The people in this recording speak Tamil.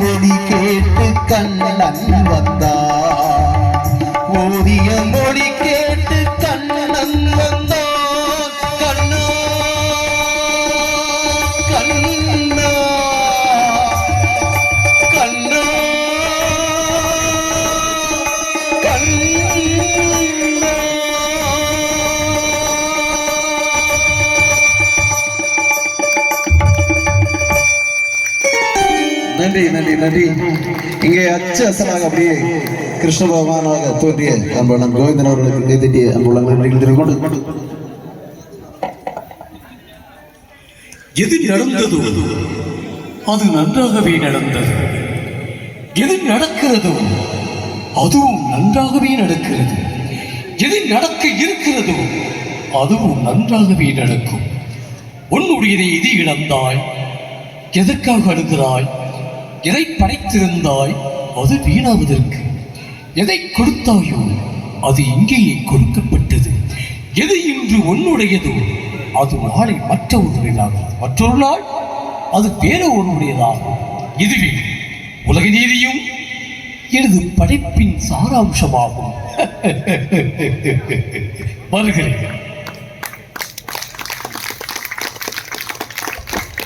மொழி கேட்டு கண்ணன் வந்தான். நன்றி நன்றி நன்றி. இங்கே அச்சு அசலாக அப்படியே கிருஷ்ண பகவானாக தோன்றிய அன்புள்ளம் கோவிந்தன் அவர்களுக்கு கைதட்டிய அன்புள்ளங்கள் நன்றிகள் கொண்டு. எது நடந்ததோ அது நன்றாகவே நடந்தது. எது நடக்கிறதோ அதுவும் நன்றாகவே நடக்கிறது. எது நடக்க இருக்கிறதோ அதுவும் நன்றாகவே நடக்கும். உன்னுடையதை இது இழந்தாய். எதற்காக அழுகிறாய்? எதை படைத்திருந்தாய்? அது வீணாவதற்கு. எதை கொடுத்தாயோ அது இங்கேயே கொடுக்கப்பட்டது. எது இன்று உன்னுடையதோ அது நாளை மற்ற ஒருவரிலாகும் மற்றொரு நாள் அது வேற ஒருவருடையதாகும் இதுவே உலக நீதியும் எனது படைப்பின் சாராம்சமாகும். வருகிறேன்.